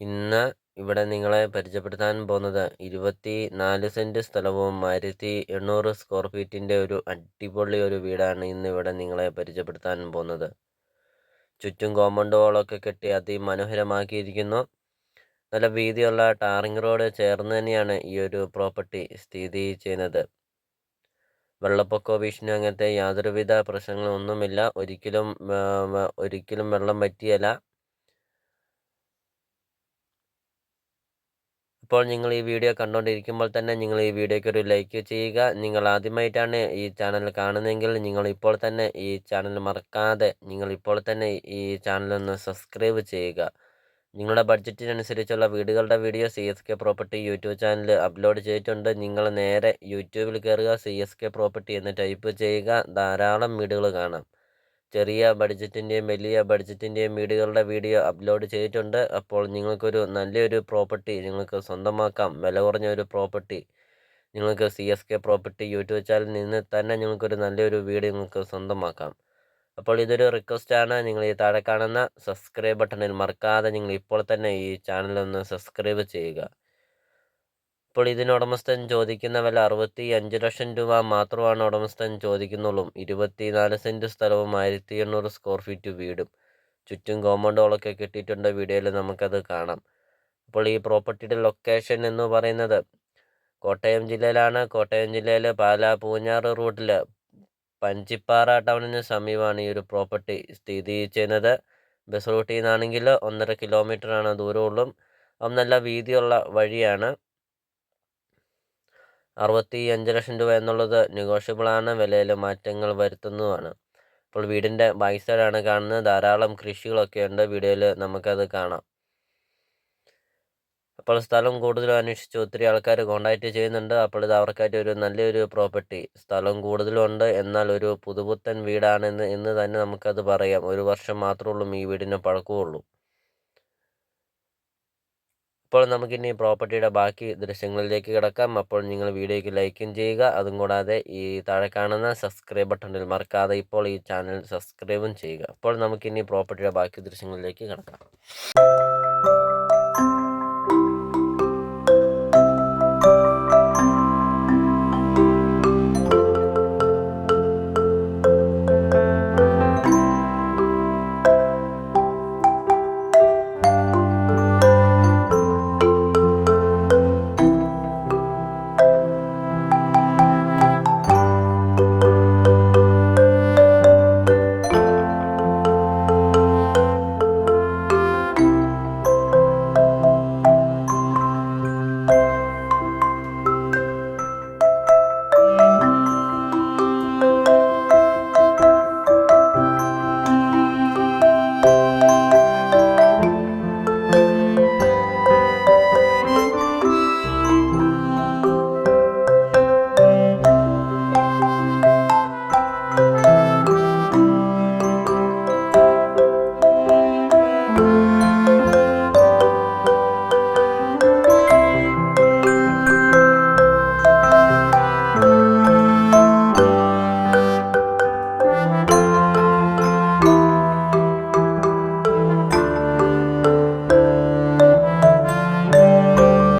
ഇന്ന് ഇവിടെ നിങ്ങളെ പരിചയപ്പെടുത്താൻ പോകുന്നത് ഇരുപത്തി നാല് സെന്റ് സ്ഥലവും ആയിരത്തി എണ്ണൂറ് സ്ക്വയർ ഫീറ്റിന്റെ ഒരു അടിപൊളി ഒരു വീടാണ് ഇന്ന് ഇവിടെ നിങ്ങളെ പരിചയപ്പെടുത്താൻ പോകുന്നത്. ചുറ്റും കോമ്പൗണ്ട് വാളൊക്കെ കെട്ടി അതിമനോഹരമാക്കിയിരിക്കുന്നു. നല്ല വീതിയുള്ള ടാറിംഗ് റോഡ് ചേർന്ന് തന്നെയാണ് ഈ ഒരു പ്രോപ്പർട്ടി സ്ഥിതി ചെയ്യുന്നത്. വെള്ളപ്പൊക്കോ ഭീഷണി അങ്ങനത്തെ യാതൊരുവിധ പ്രശ്നങ്ങളൊന്നുമില്ല ഒരിക്കലും ഒരിക്കലും വെള്ളം പറ്റിയല്ല ഇപ്പോൾ നിങ്ങൾ ഈ വീഡിയോ കണ്ടുകൊണ്ടിരിക്കുമ്പോൾ തന്നെ നിങ്ങൾ ഈ വീഡിയോയ്ക്ക് ഒരു ലൈക്ക് ചെയ്യുക. നിങ്ങൾ ആദ്യമായിട്ടാണ് ഈ ചാനൽ കാണുന്നതെങ്കിൽ നിങ്ങൾ ഇപ്പോൾ തന്നെ ഈ ചാനൽ മറക്കാതെ നിങ്ങൾ ഇപ്പോൾ തന്നെ ഈ ചാനൽ ഒന്ന് സബ്സ്ക്രൈബ് ചെയ്യുക. നിങ്ങളുടെ ബഡ്ജറ്റിനനുസരിച്ചുള്ള വീടുകളുടെ video C S K property YouTube channel upload ചെയ്തിട്ടുണ്ട്. നിങ്ങൾ നേരെ യൂട്യൂബിൽ കയറുക സി എസ് കെ പ്രോപ്പർട്ടി എന്ന് ടൈപ്പ് ചെയ്യുക. ധാരാളം വീടുകൾ കാണാം. ചെറിയ ബഡ്ജറ്റിന്റെയും വലിയ ബഡ്ജറ്റിന്റെയും വീടുകളുടെ വീഡിയോ അപ്ലോഡ് ചെയ്തിട്ടുണ്ട്. അപ്പോൾ നിങ്ങൾക്കൊരു നല്ലൊരു പ്രോപ്പർട്ടി നിങ്ങൾക്ക് സ്വന്തമാക്കാം വില കുറഞ്ഞ ഒരു പ്രോപ്പർട്ടി നിങ്ങൾക്ക് C S K property YouTube ചാനലിൽ നിന്ന് തന്നെ നിങ്ങൾക്കൊരു നല്ലൊരു വീട് നിങ്ങൾക്ക് സ്വന്തമാക്കാം. അപ്പോൾ ഇതൊരു റിക്വസ്റ്റാണ്. നിങ്ങൾ ഈ താഴെ കാണുന്ന സബ്സ്ക്രൈബ് ബട്ടണിൽ മറക്കാതെ നിങ്ങൾ ഇപ്പോൾ തന്നെ ഈ ചാനലൊന്ന് സബ്സ്ക്രൈബ് ചെയ്യുക. ഇപ്പോൾ ഇതിന് ഉടമസ്ഥൻ ചോദിക്കുന്ന വില അറുപത്തി അഞ്ച് ലക്ഷം രൂപ മാത്രമാണ് ഉടമസ്ഥൻ ചോദിക്കുന്നുള്ളൂ. ഇരുപത്തിനാല് സെന്റ് സ്ഥലവും ആയിരത്തി എണ്ണൂറ് സ്ക്വയർ ഫീറ്റ് വീടും. ചുറ്റും കോമ്പൗണ്ടുകളൊക്കെ കെട്ടിയിട്ടുണ്ട്. വീഡിയോയിൽ നമുക്കത് കാണാം. അപ്പോൾ ഈ പ്രോപ്പർട്ടിയുടെ ലൊക്കേഷൻ എന്ന് പറയുന്നത് കോട്ടയം ജില്ലയിലാണ്. കോട്ടയം ജില്ലയിൽ പാലാ പൂഞ്ഞാറ് റൂട്ടിൽ പഞ്ചിപ്പാറ ടൗണിന് സമീപമാണ് ഈ ഒരു പ്രോപ്പർട്ടി സ്ഥിതി ചെയ്യുന്നത്. ബസ് റൂട്ടിൽ നിന്നാണെങ്കിൽ ഒന്നര കിലോമീറ്ററാണ് ദൂരമുള്ളൂ. നല്ല വീതിയുള്ള വഴിയാണ്. അറുപത്തി അഞ്ച് ലക്ഷം രൂപ എന്നുള്ളത് നെഗോഷ്യബിളാണ് വിലയിൽ മാറ്റങ്ങൾ വരുത്തുന്നതുമാണ്. അപ്പോൾ വീടിന്റെ ബാക്ക് സൈഡാണ് കാണുന്നത്. ധാരാളം കൃഷികളൊക്കെ ഉണ്ട്. വീഡിയോയിൽ നമുക്കത് കാണാം. അപ്പോൾ സ്ഥലം കൂടുതലും അന്വേഷിച്ച് ഒത്തിരി ആൾക്കാർ കോണ്ടാക്റ്റ് ചെയ്യുന്നുണ്ട്. അപ്പോൾ ഇത് അവർക്കായിട്ട് ഒരു നല്ലൊരു പ്രോപ്പർട്ടി. സ്ഥലം കൂടുതലുണ്ട് എന്നാൽ ഒരു പുതുപുത്തൻ വീടാണെന്ന് എന്ന് തന്നെ നമുക്കത് പറയാം. ഒരു വർഷം മാത്രമേ ഉള്ളൂ ഈ വീടിന് പഴക്കമുള്ളൂ. ഇപ്പോൾ നമുക്കിനി പ്രോപ്പർട്ടിയുടെ ബാക്കി ദൃശ്യങ്ങളിലേക്ക് കിടക്കാം. അപ്പോൾ നിങ്ങൾ വീഡിയോയ്ക്ക് ലൈക്കും ചെയ്യുക. അതും കൂടാതെ ഈ താഴെ കാണുന്ന സബ്സ്ക്രൈബ് ബട്ടണിൽ മറക്കാതെ ഇപ്പോൾ ഈ ചാനൽ സബ്സ്ക്രൈബും ചെയ്യുക. അപ്പോൾ നമുക്കിനി പ്രോപ്പർട്ടിയുടെ ബാക്കി ദൃശ്യങ്ങളിലേക്ക് കിടക്കാം.